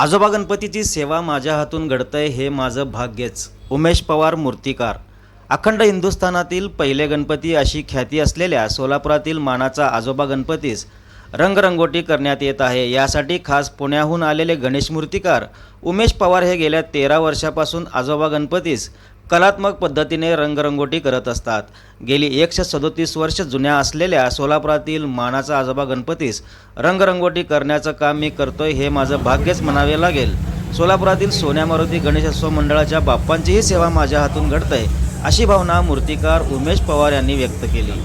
आजोबा गणपतीची सेवा माझ्या हातून घडतंय हे माझं भाग्यच. उमेश पवार मूर्तिकार. अखंड हिंदुस्थानातील पहिले गणपती अशी ख्याती असलेल्या सोलापुरातील मानाचा आजोबा गणपतीस रंगरंगोटी करण्यात येत आहे. यासाठी खास पुण्याहून आलेले गणेश मूर्तिकार उमेश पवार हे गेल्या तेरा वर्षापासून आजोबा गणपतीस कलात्मक पद्धतीने रंगरंगोटी करत असतात. गेली एकशे सदोतीस वर्ष जुन्या असलेल्या सोलापुरातील मानाचा आजोबा गणपतीस रंगरंगोटी करण्याचं काम मी करतोय हे माझं भाग्यच म्हणावे लागेल. सोलापुरातील सोन्या मारुती गणेशोत्सव मंडळाच्या बाप्पांचीही सेवा माझ्या हातून घडतंय अशी भावना मूर्तिकार उमेश पवार यांनी व्यक्त केली.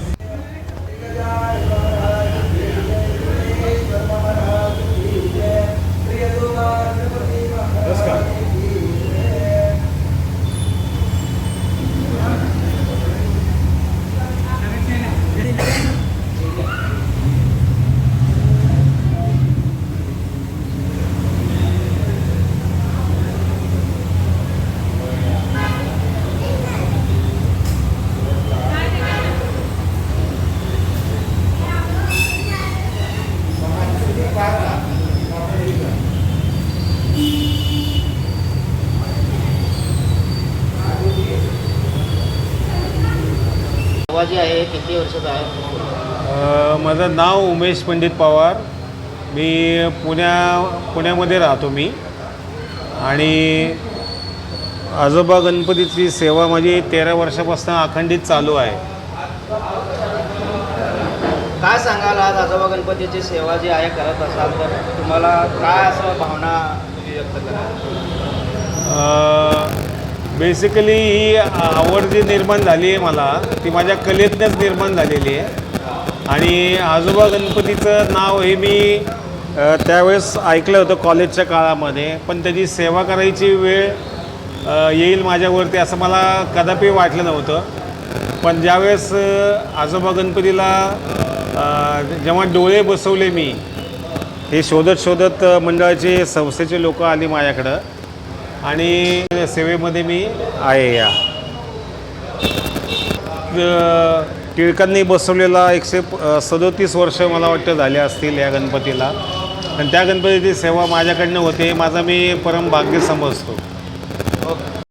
जी आहे किती वर्षाचा आहे? माझं नाव उमेश पंडित पवार. मी पुण्या पुण्यामध्ये राहतो मी. आणि आजोबा गणपतीची सेवा माझी तेरा वर्षापासून अखंडित चालू आहे. काय सांगाल आज आजोबा गणपतीची सेवा जी आहे करत असाल तर? तुम्हाला काय असं भावना व्यक्त करा बेसिकली ही आवड जी निर्माण झाली आहे मला ती माझ्या कलेतनंच निर्माण झालेली आहे. आणि आजोबा गणपतीचं नाव हे मी त्यावेळेस ऐकलं होतं कॉलेजच्या काळामध्ये पण त्याची सेवा करायची वेळ येईल माझ्यावरती असं मला कदापि वाटलं नव्हतं. पण ज्यावेळेस आजोबा गणपतीला जेव्हा डोळे बसवले मी हे शोधत शोधत मंडळाचे संस्थेचे लोक आली माझ्याकडं आणि सेवेमध्ये मी आहे या. टिळकांनी बसवलेला एकशे सदोतीस वर्ष मला वाटतं झाले असतील या गणपतीला. आणि त्या गणपतीची सेवा माझ्याकडनं होते माझा मी परम भाग्य समजतो. ओके